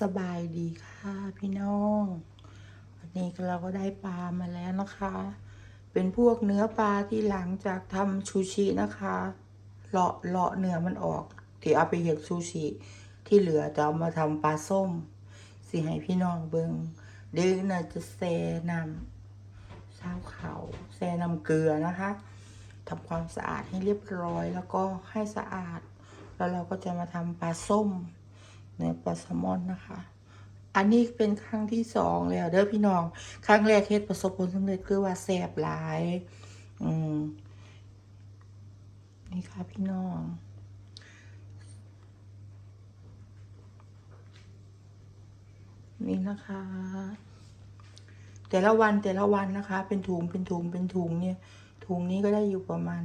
สบายดีค่ะพี่น้องวันนี้เราก็ได้ปลามาแล้วนะคะ เป็นพวกเนื้อปลาที่หลังจากทำชูชินะคะเลาะเลาะเนื้อมันออกที่เอาไปเห็ดซูชิที่เหลือจะเอามาทำปลาส้ม สิให้พี่น้องเบิงดี๋ยวน่าจะแซน้ำเศร้าเขาแซน้ำเกลือนะคะทำความสะอาดให้เรียบร้อยแล้วก็ให้สะอาด แล้วเราก็จะมาทำปลาส้ม เนื้อปลาแซลมอนนะคะ อันนี้เป็นครั้งที่สองแล้ว เด้อพี่น้อง ครั้งแรกเฮ็ดประสบผลสำเร็จคือว่าแสบหลาย อืม นี่ค่ะพี่น้องนี่นะคะ แต่ละวันแต่ละวันนะคะ เป็นถุงเป็นถุงเป็นถุงเนี่ย ถุงนี้ก็ได้อยู่ประมาณ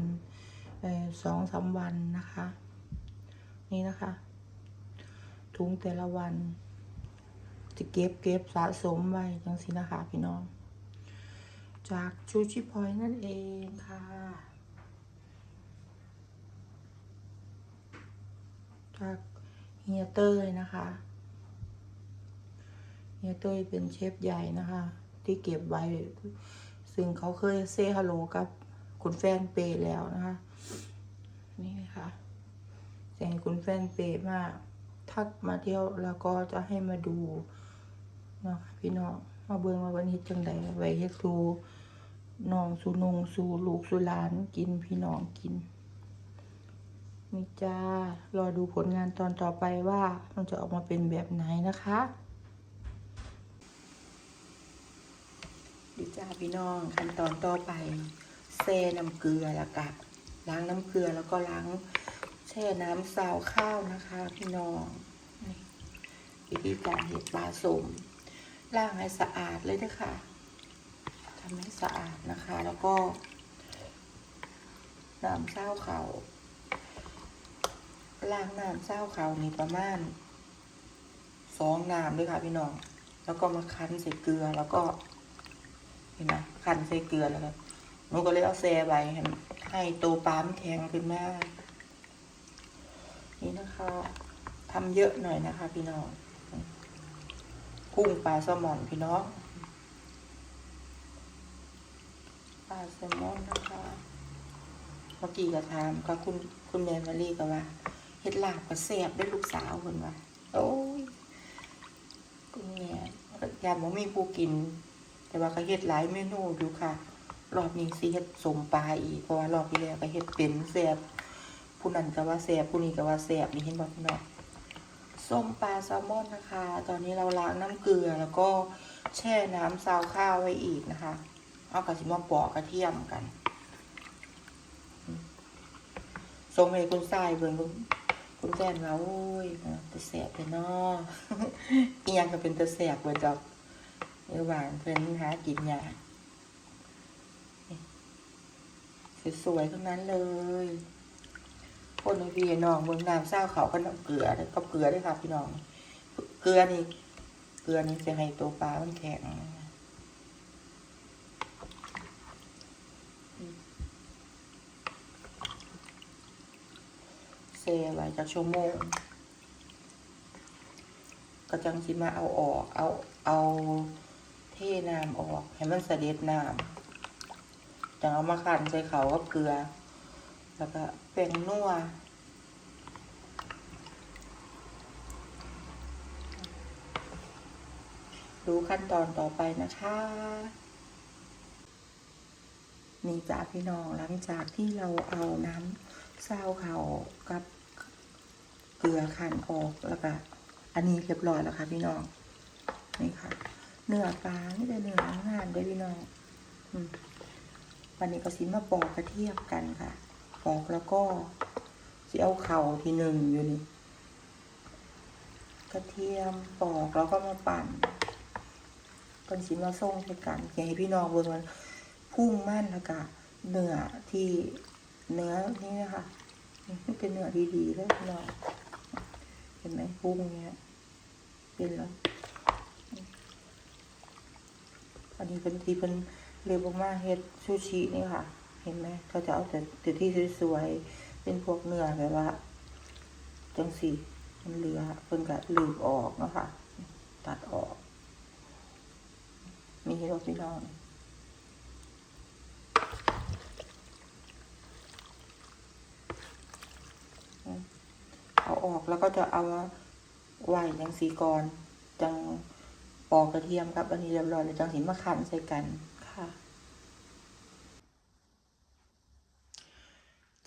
สองสามวันนะคะ นี่นะคะ ถุงแต่ละวัน จะเก็บเก็บสะสมไว้จังสินะคะพี่น้อง จากชูชิพอยนั่นเองค่ะ จากเฮียเตยนะคะเฮียเตยเป็นเชฟใหญ่นะคะ ที่เก็บไว้ ซึ่งเขาเคยเซฮัลโหลกับคุณแฟนเปย์แล้วนะคะ นี่ค่ะแจ้งคุณแฟนเปย์มาก ทักมาเที่ยวแล้วก็จะให้มาดูเนาะพี่น้องมาเบิ่งว่าวันนี้จังใดไว้เฮ็ดสู่น้องสู่นงสู่ลูกสู่หลานกินพี่น้องกินนี่จ้ารอดูผลงานตอนต่อไปว่ามันจะออกมาเป็นแบบไหนนะคะดีจ้าพี่น้องขั้นตอนต่อไปเซน้ำเกลือแล้วก็ล้างน้ำเกลือแล้วก็ล้าง ช่น้ำซาวข้าวนะคะพี่น้องวิธีการเห็ดปลาสมล้างให้สะอาดเลยนะคะทำให้สะอาดนะคะ แล้วก็น้ำเศร้าเขาล้างน้ำเศร้าเขานี่ประมาณสองน้ำด้วยค่ะพี่น้อง แล้วก็มาคั้นใส่เกลือแล้วก็เห็นไหมคั้นใส่เกลือแล้วก็หนูก็เลยเอาแซ่ไว้ให้ให้ตัวปลามันแข็งขึ้นมา นี่นะคะทำเยอะหน่อยนะคะ พี่น้องกุ้งปลาแซลมอนพี่น้องปลาแซลมอนนะคะเมื่อกี้ก็ถามก็คุณคุณแมนมารีก็ว่าเฮ็ดหลาบก็แซ่บได้ลูกสาวคนว่าโอ้ยคุณแม่ยามว่ามีผู้กิน แต่ว่าก็เฮ็ดหลายเมนูอยู่ค่ะ รอบนี้สิเฮ็ดสมปลาอีกเพราะว่ารอบที่แล้วก็เฮ็ดเป็นแซ่บ ผู้นั้นก็ว่าแสบผู้นี้ก็ว่าแสบนี่เห็นบอกพี่น้องส้มปลาแซลมอนนะคะ ตอนนี้เราล้างน้ำเกลือแล้วก็แช่น้ำซาวข้าวไว้อีกนะคะ เอากระสิมาปอกกระเทียมกันทรงให้คุณทรายเบิ่งคุณคุณแฟนว่าโอ้ยตะแสบเลยเนาะอียังก็เป็นตะแสบเบิดดอกเออหวานเพิ่นหากินยาสวยๆทั้งนั้นเลย คนในพี่น้องเมืองน้ำเศร้าเขาก็น้ำเกลือก็เกลือด้วยค่ะพี่น้อง เกลือนี่ เกลือนี่จะให้ตัวปลามันแข็งเซไว้จากชั่วโมงก็จังสิมาเอาออก เอาเอาเทน้ำออก ให้มันเสด็จน้ำจังเอามาขันใส่เขากับเกลือ แล้วก็เป็นนัวดูขั้นตอนต่อไปนะคะ นี่จ้าพี่น้องหลังจากที่เราเอาน้ำซาวเขากับเกลือขันออกแล้วก็อันนี้เรียบร้อยแล้วค่ะพี่น้องนี่ค่ะ เนื้อปลานี่เป็นเนื้องานด้วยพี่น้องวันนี้ก็สิมาปอกกระเทียมกันค่ะ ปอกแล้วก็จะเอาเข่าทีหนึ่งอยู่นี่ กระเทียมปอกแล้วก็มาปั่นเป็นสิมาส่งไปกันอยากให้พี่น้องเบิ่งมันพุ่งมั่นแล้วก็เนื้อที่เนื้อนี่นะคะนี่เป็นเนื้อดีๆเลยพี่น้องเห็นไหมพุ่งเนี้ยเป็นแล้วอันนี้เป็นที่เป็นเรียกว่าเฮ็ดซูชินี่ค่ะ เห็นไหมเขาจะเอาแต่แต่ที่สวยๆเป็นพวกเนื้อแบบว่า จังสีมันเหลือเพิ่นก็ลืมออกนะค่ะตัดออก มีรถพี่น้องเอาออกแล้วก็จะเอาไหวยังสีกรจังปอกกระเทียมครับ อันนี้เรียบร้อยแล้วจังสิมาขันใส่กันค่ะ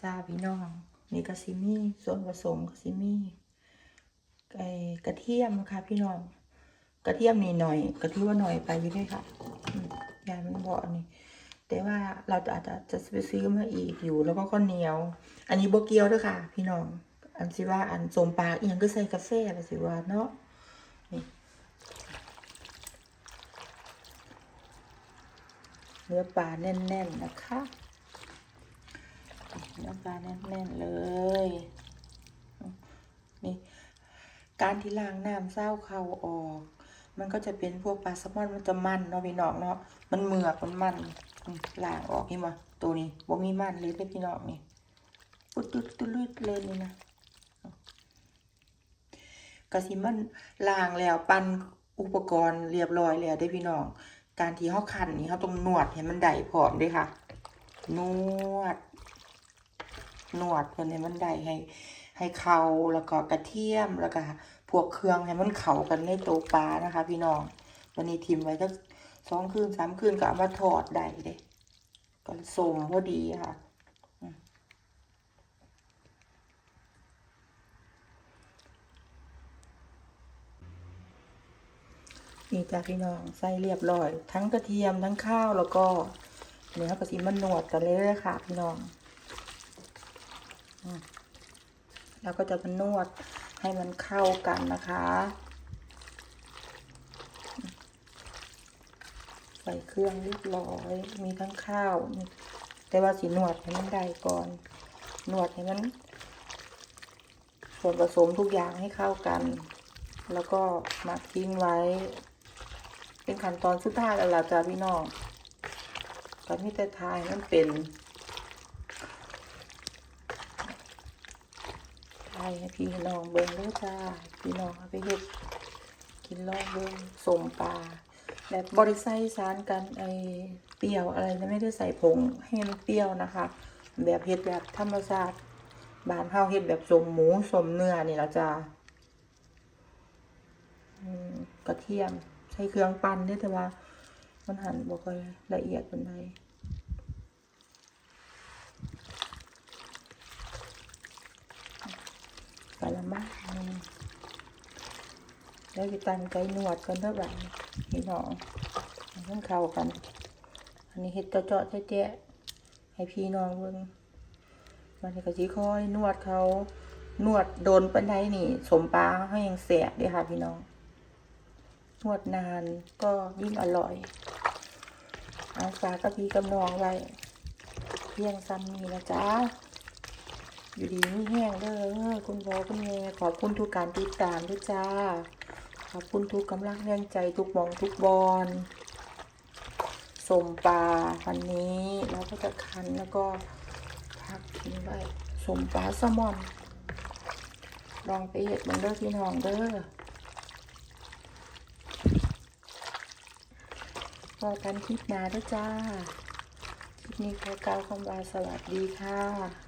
จ้าพี่น้อง นี่กะซิมี่ส่วนผสมกะซิมี่ไอ้กระเทียมนะคะพี่น้อง กระเทียมนี่หน่อยกระเที่ว่าหน่อยไปอยู่ด้วยค่ะยายมันบอกนนี้แต่ว่าเราอาจจะจะไปซื้อมาอีกอยู่ แล้วก็ข้าวเหนียว อันนี้โบเกียวด้วยค่ะ พี่น้อง อันสิว่าอันสมปลาอีกอย่างก็ใส่กาแฟอะไรสิว่าเนาะนี่เนื้อปลาแน่น ๆ นะคะ นื้อปลาแน่นๆเลย นี่ การที่ล้างน้ำเศร้าเขาออก มันก็จะเป็นพวกปลาแซลมอนมันจะมันเนาะพี่น้องเนาะ มันเหมือกมันมันล้างออกนี่มาตัวนี้บ่มีมันเลยเด้พี่น้องนี่ปุดตุดตุลุดเลยนี่นะกะสิมันล้างแล้วปั้นอุปกรณ์เรียบร้อยแล้วเด้พี่น้อง การที่เฮาคั่นนี่เฮาต้องนวดให้มันได้พร้อมด้อค่ะ นวด นวดเพื่อให้มันได้ให้ ให้เขาแล้วก็กระเทียมแล้วก็พวกเครื่องให้มันเข้ากันในโตปลานะคะ พี่น้องวันนี้ทิมไว้จักสองคืนสามคืนก็เอามาทอดได้เด้ก็สมพอดีค่ะนี่จ้ะพี่น้องใส่เรียบร้อย ทั้งกระเทียมทั้งข้าวแล้วก็เนื้อกระสิมันนวดกันเลยเลยค่ะ พี่น้อง แล้วก็จะมานวดให้มันเข้ากันนะคะ ใส่เครื่องเรียบร้อยมีทั้งข้าว แต่ว่าสีนวดให้มันได้ก่อนนวดให้มันส่วนผสมทุกอย่างให้เข้ากัน แล้วก็หมักทิ้งไว้ เป็นขั้นตอนสุดท้ายแล้วล่ะจ้าพี่น้องตอนที่แต่ทายมันเป็น ใช่ให้พี่น้องเบิ่งเด้อจ้าพี่น้องเอาไปเฮ็ดกินลองเบิ่งสมปลาแบบบริใส่สารกันไอเปรี้ยวอะไรนะไม่ได้ใส่ผงให้มันเปรี้ยวนะคะ แบบเฮ็ดแบบธรรมชาติบานเฮาเฮ็ดแบบสมหมูสมเนื้อนี่ละจ้ากระเทียมใช้เครื่องปั่นเด้อแต่ว่า มันหั่นบ่ค่อยละเอียดปานใด กะ ละมังหนึ่งแล้วไปตั้งใจนวดกันเท่าไหร่พี่น้องให้มันเข้ากัน อันนี้เห็ดเจาะแจ๊ะๆให้พี่น้องเบิ่งมันก็สิค่อยนวดเขานวดโดนปันไดนี่ สมปลาเขายังแสบเด้ค่ะพี่น้อง นวดนานก็ยิ่งอร่อยอาฝากะพีกำนองไว้เพียงซ้ำนี้นะจ๊ะ อยู่ดีไม่แห้งเด้อคุณพ่อคุณแม่ขอบคุณทุกการติดตามด้วยจ้า ขอบคุณทุกกำลังแรงใจทุกมองทุกบอลสมปลาวันนี้เราก็จะคั้นแล้วก็พักทิ้งไว้สมปลาแซลมอน ลองไปเห็ดมันเด้อพี่น้องเด้อพอกันคลิปหนาด้วยจ้า คลิปนี้ขอกล่าวคำว่าสวัสดีค่ะ